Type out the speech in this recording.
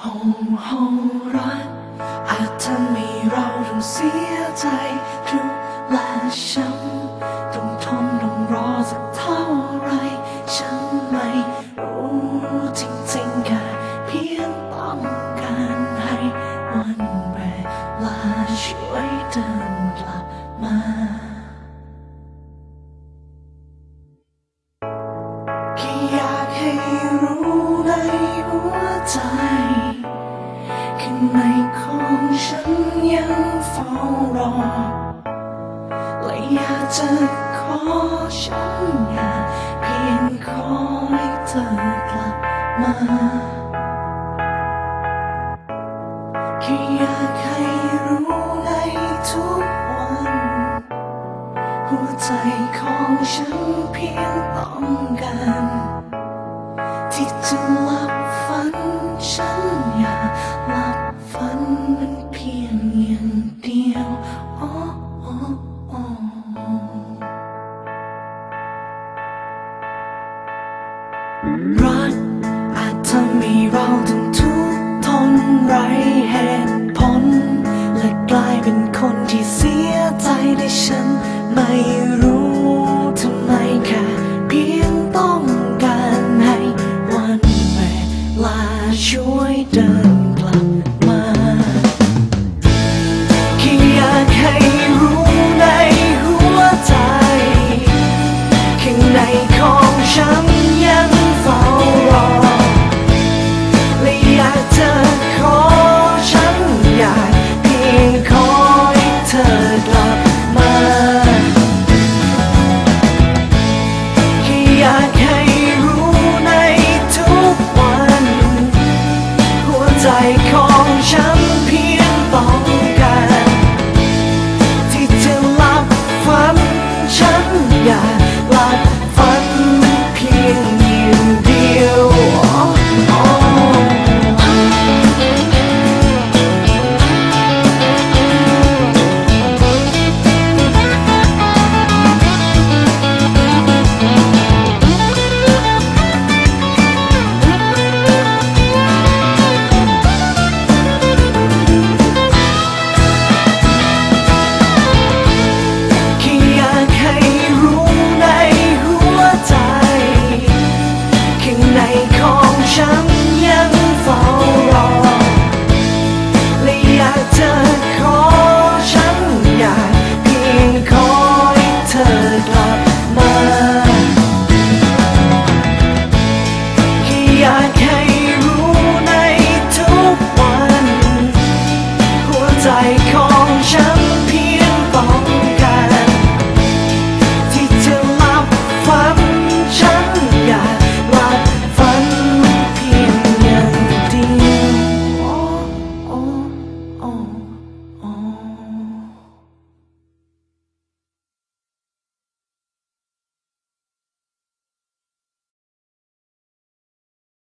ห้องห้องรักอาจทำให้เราต้องเสียใจทุกและช้ำต้องทนต้องรอสักเท่าไร ฉันไม่รู้จริงๆแค่เพียงต้องการให้วันเวลาช่วยเดินกลับมาแค่อยากให้รู้ในหัวใจ ในของฉันยังเฝ้ารอและอยากจะขอฉันอยากเพียงคอยเธอกลับมาแค่อยากให้รู้ในทุกวัน หัวใจของฉันเพียงต้องการที่จะหลับ รักอาจทำให้เราต้องทุกข์ทนไรเหตุผล และกลายเป็นคนที่เสียใจแต่ฉันไม่รู้